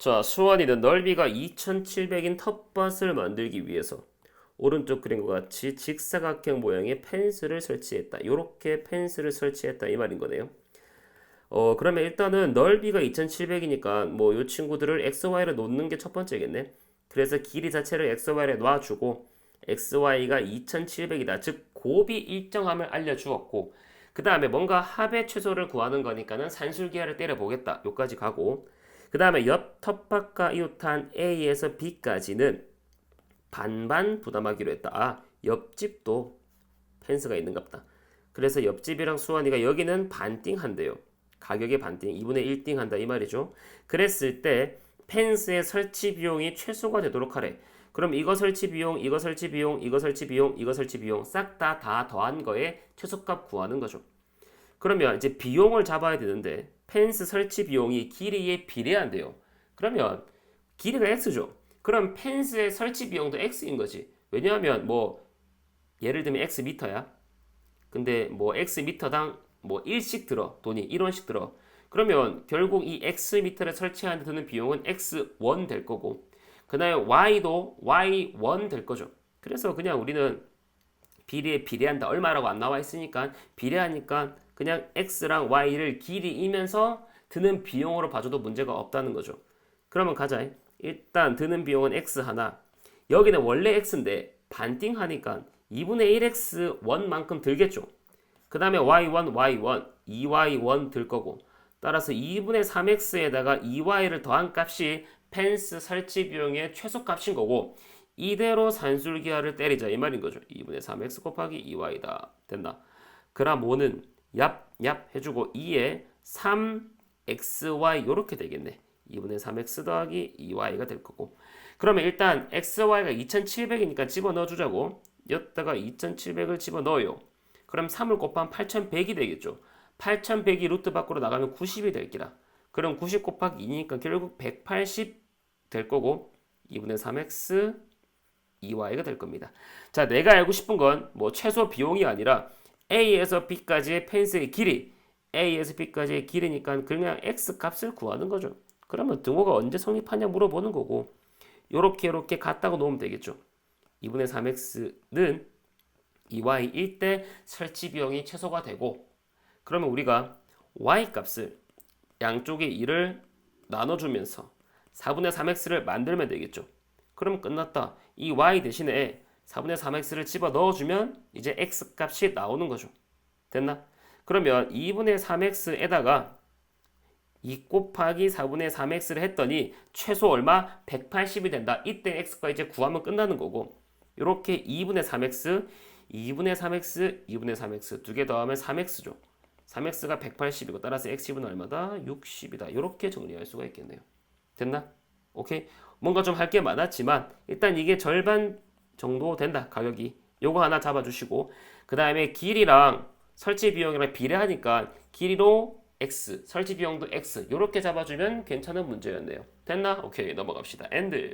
자, 수원이는 넓이가 2700인 텃밭을 만들기 위해서 오른쪽 그림과 같이 직사각형 모양의 펜스를 설치했다. 이렇게 펜스를 설치했다 이 말인 거네요. 어, 그러면 일단은 넓이가 2700이니까 뭐 이 친구들을 x, y를 놓는 게 첫 번째겠네. 그래서 길이 자체를 x, y를 놔주고 x, y가 2700이다. 즉 곱이 일정함을 알려주었고 그 다음에 뭔가 합의 최소를 구하는 거니까는 산술기하를 때려보겠다. 요까지 가고 그 다음에 옆 텃밭과 이웃한 A에서 B까지는 반반 부담하기로 했다. 아, 옆집도 펜스가 있는갑다. 그래서 옆집이랑 수환이가 여기는 반띵 한대요. 가격의 반띵, 2분의 1띵 한다 이 말이죠. 그랬을 때 펜스의 설치 비용이 최소가 되도록 하래. 그럼 이거 설치 비용, 이거 설치 비용, 이거 설치 비용, 이거 설치 비용 싹 다 다 더한 거에 최소값 구하는 거죠. 그러면 이제 비용을 잡아야 되는데 펜스 설치 비용이 길이에 비례한대요. 그러면 길이가 x죠. 그럼 펜스의 설치 비용도 x인 거지. 왜냐하면 뭐 예를 들면 x 미터야. 근데 뭐 x 미터당 뭐 1씩 들어 돈이 1원씩 들어. 그러면 결국 이 x 미터를 설치하는 데 드는 비용은 x1 될 거고 그다음에 y도 y1 될 거죠. 그래서 그냥 우리는 비례에 비례한다 얼마라고 안 나와 있으니까 비례하니까 그냥 x랑 y를 길이이면서 드는 비용으로 봐줘도 문제가 없다는 거죠. 그러면 가자. 일단 드는 비용은 x 하나. 여기는 원래 x인데 반띵 하니까 2분의 1x 1만큼 들겠죠. 그 다음에 y1, y1, 2y1 들 거고 따라서 2분의 3x에다가 2y를 더한 값이 펜스 설치 비용의 최소값인 거고 이대로 산술기하를 때리자 이 말인 거죠. 2분의 3x 곱하기 2y다. 됐나? 그럼 5는 얍얍 해주고 2에 3xy 이렇게 되겠네. 2분의 3x 더하기 2y가 될 거고 그러면 일단 xy가 2700이니까 집어넣어 주자고 여기다가 2700을 집어넣어요. 그럼 3을 곱하면 8100이 되겠죠. 8100이 루트 밖으로 나가면 90이 될 기라. 그럼 90 곱하기 2니까 결국 180 될 거고 2분의 3x 2y가 될 겁니다. 자, 내가 알고 싶은 건 뭐 최소 비용이 아니라 A에서 B까지의 펜스의 길이 A에서 B까지의 길이니까 그냥 X 값을 구하는 거죠. 그러면 등호가 언제 성립하냐 물어보는 거고 요렇게 요렇게 같다고 놓으면 되겠죠. 2분의 3x는 2y일 때 설치 비용이 최소가 되고 그러면 우리가 y 값을 양쪽의 2를 나눠주면서 4분의 3x를 만들면 되겠죠. 그럼 끝났다. 이 y 대신에 4분의 3x를 집어 넣어주면 이제 x 값이 나오는 거죠. 됐나? 그러면 2분의 3x에다가 2 곱하기 4분의 3x를 했더니 최소 얼마? 180이 된다. 이때 x가 이제 구하면 끝나는 거고 이렇게 2분의 3x, 2분의 3x, 2분의 3x 두 개 더하면 3x죠. 3x가 180이고 따라서 x는 얼마다? 60이다. 이렇게 정리할 수가 있겠네요. 됐나? 오케이. 뭔가 좀 할 게 많았지만 일단 이게 절반 정도 된다. 가격이. 요거 하나 잡아주시고 그 다음에 길이랑 설치 비용이랑 비례하니까 길이로 x, 설치 비용도 x 이렇게 잡아주면 괜찮은 문제였네요. 됐나? 오케이 넘어갑시다. 엔드.